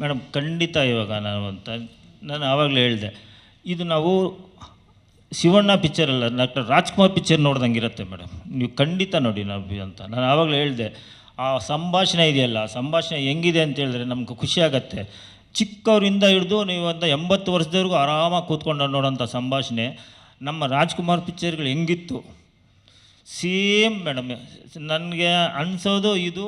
Madam, ಖಂಡಿತ ಇವಾಗ ನಾನು ಅಂತ ನಾನು ಆವಾಗಲೇ ಹೇಳಿದೆ. ಇದು ನಾವು ಶಿವಣ್ಣ ಪಿಕ್ಚರ್ ಅಲ್ಲ, ಡಾಕ್ಟರ್ ರಾಜ್ಕುಮಾರ್ ಪಿಕ್ಚರ್ ನೋಡ್ದಂಗೆ ಇರುತ್ತೆ ಮೇಡಮ್. ನೀವು ಖಂಡಿತ ನೋಡಿ ನಾವು ಅಂತ. ನಾನು ಆವಾಗಲೇ ಹೇಳಿದೆ, ಆ ಸಂಭಾಷಣೆ ಇದೆಯಲ್ಲ ಸಂಭಾಷಣೆ ಹೆಂಗಿದೆ ಅಂತ ಹೇಳಿದ್ರೆ ನಮ್ಗೆ ಖುಷಿ ಆಗುತ್ತೆ. ಚಿಕ್ಕವರಿಂದ ಹಿಡಿದು ನೀವು ಅಂತ ಎಂಬತ್ತು ವರ್ಷದವರೆಗೂ ಆರಾಮಾಗಿ ಕೂತ್ಕೊಂಡು ನೋಡೋಂಥ ಸಂಭಾಷಣೆ ನಮ್ಮ ರಾಜ್ಕುಮಾರ್ ಪಿಕ್ಚರ್ಗಳು ಹೆಂಗಿತ್ತು? ಸೇಮ್ ಮೇಡಮ್, ನನಗೆ ಅನಿಸೋದು ಇದು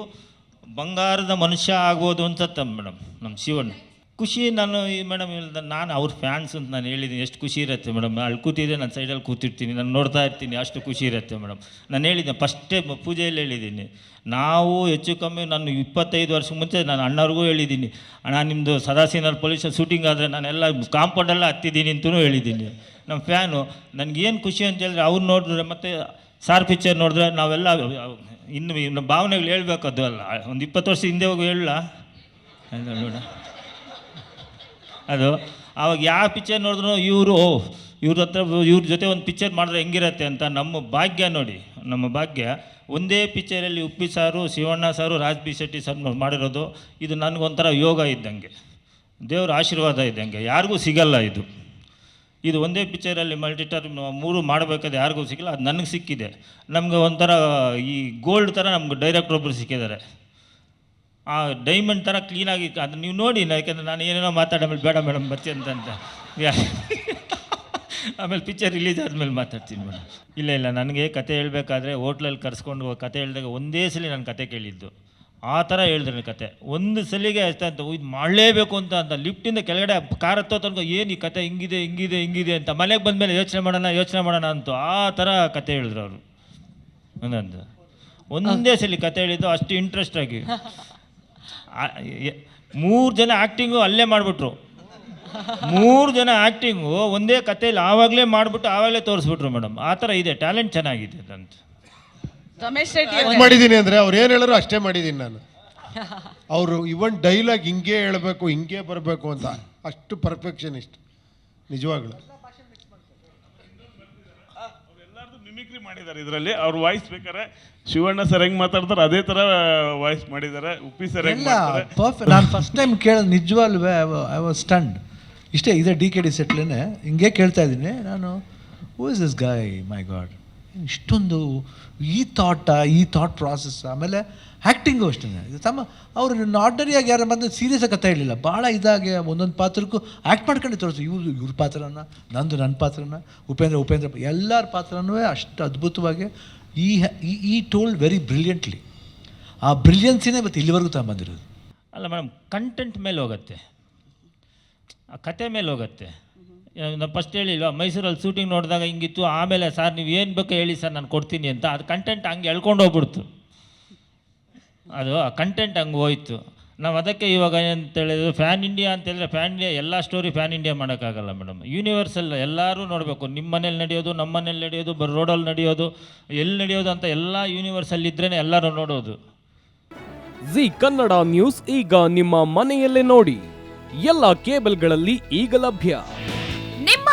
ಬಂಗಾರದ ಮನುಷ್ಯ ಆಗ್ಬೋದು ಅನ್ಸತ್ತೆ ಮೇಡಮ್, ನಮ್ಮ ಶಿವಣ್ಣ. ಖುಷಿ ನಾನು ಈ ಮೇಡಮ್ ಇಲ್ಲದ ನಾನು ಅವ್ರ ಫ್ಯಾನ್ಸ್ ಅಂತ ನಾನು ಹೇಳಿದ್ದೀನಿ, ಎಷ್ಟು ಖುಷಿ ಇರುತ್ತೆ ಮೇಡಮ್. ಅಲ್ಲಿ ಕೂತಿದ್ದೆ ನಾನು ಸೈಡಲ್ಲಿ ಕೂತಿರ್ತೀನಿ, ನಾನು ನೋಡ್ತಾ ಇರ್ತೀನಿ, ಅಷ್ಟು ಖುಷಿ ಇರುತ್ತೆ ಮೇಡಮ್. ನಾನು ಹೇಳಿದ್ದೆ ಫಸ್ಟೇ ಪೂಜೆಯಲ್ಲಿ ಹೇಳಿದ್ದೀನಿ. ನಾವು ಹೆಚ್ಚು ಕಮ್ಮಿ ನಾನು ಇಪ್ಪತ್ತೈದು ವರ್ಷ ಮುಂಚೆ ನಾನು ಅಣ್ಣವ್ರಿಗೂ ಹೇಳಿದ್ದೀನಿ, ಅಣ್ಣ ನಿಮ್ಮದು ಸದಾಸಿನಲ್ಲಿ ಪೊಲೀಸ್ ಶೂಟಿಂಗ್ ಆದರೆ ನಾನೆಲ್ಲ ಕಾಂಪೌಂಡೆಲ್ಲ ಹತ್ತಿದ್ದೀನಿ ಅಂತಲೂ ಹೇಳಿದ್ದೀನಿ. ನಮ್ಮ ಫ್ಯಾನು ನನಗೇನು ಖುಷಿ ಅಂತ ಹೇಳಿದ್ರೆ ಅವ್ರು ನೋಡಿದ್ರೆ ಮತ್ತು ಸಾರ್ ಪಿಕ್ಚರ್ ನೋಡಿದ್ರೆ ನಾವೆಲ್ಲ, ಇನ್ನು ಇನ್ನು ಭಾವನೆಗಳು ಹೇಳ್ಬೇಕು ಅದು ಅಲ್ಲ. ಒಂದು ಇಪ್ಪತ್ತು ವರ್ಷ ಹಿಂದೆ ಹೋಗಿ ಹೇಳಲ್ಲ. ಅದು ಆವಾಗ ಯಾವ ಪಿಕ್ಚರ್ ನೋಡಿದ್ರು ಇವರು ಇವ್ರ ಹತ್ರ, ಇವ್ರ ಜೊತೆ ಒಂದು ಪಿಕ್ಚರ್ ಮಾಡಿದ್ರೆ ಹೆಂಗಿರತ್ತೆ ಅಂತ ನಮ್ಮ ಭಾಗ್ಯ ನೋಡಿ. ನಮ್ಮ ಭಾಗ್ಯ, ಒಂದೇ ಪಿಕ್ಚರಲ್ಲಿ ಉಪ್ಪಿ ಸಾರು, ಶಿವಣ್ಣ ಸಾರು ರಾಜ್ ಬಿ ಶೆಟ್ಟಿ ಸರ್ ಮಾಡಿರೋದು. ಇದು ನನಗೊಂಥರ ಯೋಗ ಇದ್ದಂಗೆ. ದೇವ್ರ ಆಶೀರ್ವಾದ ಇದ್ದಂಗೆ. ಯಾರಿಗೂ ಸಿಗಲ್ಲ ಇದು. ಇದು ಒಂದೇ ಪಿಕ್ಚರಲ್ಲಿ ಮಲ್ಟಿಟರ್ ಮೂರು ಮಾಡಬೇಕಾದ್ರೆ ಯಾರಿಗೂ ಸಿಕ್ಕಿಲ್ಲ, ಅದು ನನಗೆ ಸಿಕ್ಕಿದೆ. ನಮಗೆ ಒಂಥರ ಈ ಗೋಲ್ಡ್ ಥರ ನಮ್ಗೆ ಡೈರೆಕ್ಟರ್ ಒಬ್ಬರು ಸಿಕ್ಕಿದ್ದಾರೆ. ಆ ಡೈಮಂಡ್ ಥರ ಕ್ಲೀನಾಗಿ ಅದು ನೀವು ನೋಡಿ ಯಾಕಂದ್ರೆ ನಾನು ಏನೇನೋ ಮಾತಾಡ, ಆಮೇಲೆ ಬೇಡ ಮೇಡಮ್ ಬರ್ತೀನಿ ಅಂತ ಆಮೇಲೆ ಪಿಕ್ಚರ್ ರಿಲೀಸ್ ಆದಮೇಲೆ ಮಾತಾಡ್ತೀನಿ ಮೇಡಮ್. ಇಲ್ಲ ಇಲ್ಲ, ನನಗೆ ಕತೆ ಹೇಳಬೇಕಾದ್ರೆ ಹೋಟ್ಲಲ್ಲಿ ಕರ್ಸ್ಕೊಂಡು ಕತೆ ಹೇಳಿದಾಗ ಒಂದೇ ಸಲ ನಾನು ಕತೆ ಕೇಳಿದ್ದು. ಆ ಥರ ಹೇಳಿದ್ರು ಕತೆ. ಒಂದು ಸಲಿಗೆ ಅಷ್ಟೇ ಅಂತ ಇದು ಮಾಡಲೇಬೇಕು ಅಂತ ಅಂತ ಲಿಫ್ಟಿಂದ ಕೆಳಗಡೆ ಕಾರ್ ಹತ್ತೋ ತನಕ, ಏನು ಈ ಕತೆ ಹಿಂಗಿದೆ ಹಿಂಗಿದೆ ಹಿಂಗಿದೆ ಅಂತ ಮನೆಗೆ ಬಂದ ಮೇಲೆ ಯೋಚನೆ ಮಾಡೋಣ ಯೋಚನೆ ಮಾಡೋಣ ಅಂತ ಆ ಥರ ಕತೆ ಹೇಳಿದ್ರು ಅವರು. ಒಂದೊಂದು. ಒಂದೇ ಸಲ ಕತೆ ಹೇಳಿದ್ದು ಅಷ್ಟು ಇಂಟ್ರೆಸ್ಟ್ ಆಗಿ. ಮೂರು ಜನ ಆ್ಯಕ್ಟಿಂಗು ಅಲ್ಲೇ ಮಾಡಿಬಿಟ್ರು. ಮೂರು ಜನ ಆ್ಯಕ್ಟಿಂಗು ಒಂದೇ ಕಥೆಯಲ್ಲಿ ಆವಾಗಲೇ ಮಾಡಿಬಿಟ್ಟು, ಆವಾಗಲೇ ತೋರಿಸ್ಬಿಟ್ರು ಮೇಡಮ್. ಆ ಥರ ಇದೆ. ಟ್ಯಾಲೆಂಟ್ ಚೆನ್ನಾಗಿದೆ ಅಂತ ರಮೇಶ್ ಶೆಟ್ಟಿ ಮಾಡಿದ್ದೀನಿ ಅಂದರೆ ಅವ್ರು ಏನು ಹೇಳೋರು ಅಷ್ಟೇ ಮಾಡಿದ್ದೀನಿ ನಾನು. ಅವರು ಇವನ್ ಡೈಲಾಗ್ ಹಿಂಗೆ ಹೇಳಬೇಕು ಹಿಂಗೆ ಬರಬೇಕು ಅಂತ. ಅಷ್ಟು ಪರ್ಫೆಕ್ಷನಿಸ್ಟ್ ನಿಜವಾಗ್ಲು. ಎಲ್ಲರದು ಮಿಮಿಕ್ರಿ ಮಾಡಿದ್ದಾರೆ ಇದರಲ್ಲಿ. ಅವ್ರ ವಾಯ್ಸ್ ಬೇಕಾರೆ ಶಿವಣ್ಣ ಸರ್ ಹೆಂಗ್ ಮಾತಾಡ್ತಾರೆ ಅದೇ ತರ ವಾಯ್ಸ್ ಮಾಡಿದ್ದಾರೆ. ಉಪ್ಪಿ ಸರ್ ಹೆಂಗ್ ಮಾಡ್ತಾರೆ. ನಾನು ಫಸ್ಟ್ ಟೈಮ್ ಕೇಳೋದು ನಿಜವಾಗ್ಲೂ ಐ ವಾಸ್ ಸ್ಟಂಡ್ ಇಷ್ಟೇ ಇದೆ ಡಿ ಕೆ ಡಿ ಸೆಟ್ಲೇನೆ ಹಿಂಗೆ ಕೇಳ್ತಾ ಇದ್ದೀನಿ. ನಾನು who is this guy my God ಇಷ್ಟೊಂದು ಈ ಥಾಟ ಈ ಥಾಟ್ ಪ್ರಾಸೆಸ್ ಆಮೇಲೆ ಆ್ಯಕ್ಟಿಂಗು ಅಷ್ಟೇ ತಮ್ಮ ಅವರು ಆರ್ಡರಿಯಾಗಿ ಯಾರು ಬಂದು ಸೀರಿಯಸ್ ಕಥೆ ಹೇಳಿಲ್ಲ. ಭಾಳ ಇದಾಗಿ ಒಂದೊಂದು ಪಾತ್ರಕ್ಕೂ ಆ್ಯಕ್ಟ್ ಮಾಡ್ಕೊಂಡು ತೋರಿಸು. ಇವ್ರು ಇವ್ರ ಪಾತ್ರನ, ನಂದು ನನ್ನ ಪಾತ್ರನ, ಉಪೇಂದ್ರ ಉಪೇಂದ್ರ ಎಲ್ಲರ ಪಾತ್ರನೂ ಅಷ್ಟು ಅದ್ಭುತವಾಗಿ ಈ ಈ ಈ ಟೋಲ್ಡ್ ವೆರಿ ಬ್ರಿಲಿಯಂಟ್ಲಿ ಆ ಬ್ರಿಲಿಯನ್ಸಿನೇ ಮತ್ತು ಇಲ್ಲಿವರೆಗೂ ತಗೊಂಬಂದಿರೋದು ಅಲ್ಲ ಮೇಡಮ್ ಕಂಟೆಂಟ್ ಮೇಲೆ ಹೋಗುತ್ತೆ. ಆ ಕತೆ ಮೇಲೆ ಹೋಗುತ್ತೆ. ನಾನು ಫಸ್ಟ್ ಹೇಳಿಲ್ವಾ, ಮೈಸೂರಲ್ಲಿ ಶೂಟಿಂಗ್ ನೋಡಿದಾಗ ಹಿಂಗಿತ್ತು, ಆಮೇಲೆ ಸರ್ ನೀವು ಏನು ಬೇಕು ಹೇಳಿ ಸರ್ ನಾನು ಕೊಡ್ತೀನಿ ಅಂತ, ಅದು ಕಂಟೆಂಟ್ ಹಂಗೆ ಎಳ್ಕೊಂಡು ಹೋಗ್ಬಿಡ್ತು. ಅದು ಆ ಕಂಟೆಂಟ್ ಹಂಗೆ ಹೋಯ್ತು. ನಾವು ಅದಕ್ಕೆ ಇವಾಗ ಏನಂತ ಹೇಳಿದ್ರು ಫ್ಯಾನ್ ಇಂಡಿಯಾ ಅಂತ ಹೇಳಿದ್ರೆ ಫ್ಯಾನ್ ಇಂಡಿಯಾ ಎಲ್ಲ ಸ್ಟೋರಿ ಫ್ಯಾನ್ ಇಂಡಿಯಾ ಮಾಡೋಕ್ಕಾಗಲ್ಲ ಮೇಡಮ್ ಯೂನಿವರ್ಸಲ್ ಎಲ್ಲರೂ ನೋಡಬೇಕು ನಿಮ್ಮ ಮನೇಲಿ ನಡೆಯೋದು ನಮ್ಮ ಮನೇಲಿ ನಡೆಯೋದು ಬ ರೋಡಲ್ಲಿ ನಡೆಯೋದು ಎಲ್ಲಿ ನಡೆಯೋದು ಅಂತ ಎಲ್ಲ ಯೂನಿವರ್ಸಲ್ಲಿ ಇದ್ರೇ ಎಲ್ಲರೂ ನೋಡೋದು. ಜಿ ಕನ್ನಡ ನ್ಯೂಸ್ ಈಗ ನಿಮ್ಮ ಮನೆಯಲ್ಲೇ ನೋಡಿ, ಎಲ್ಲ ಕೇಬಲ್ಗಳಲ್ಲಿ ಈಗ ಲಭ್ಯ.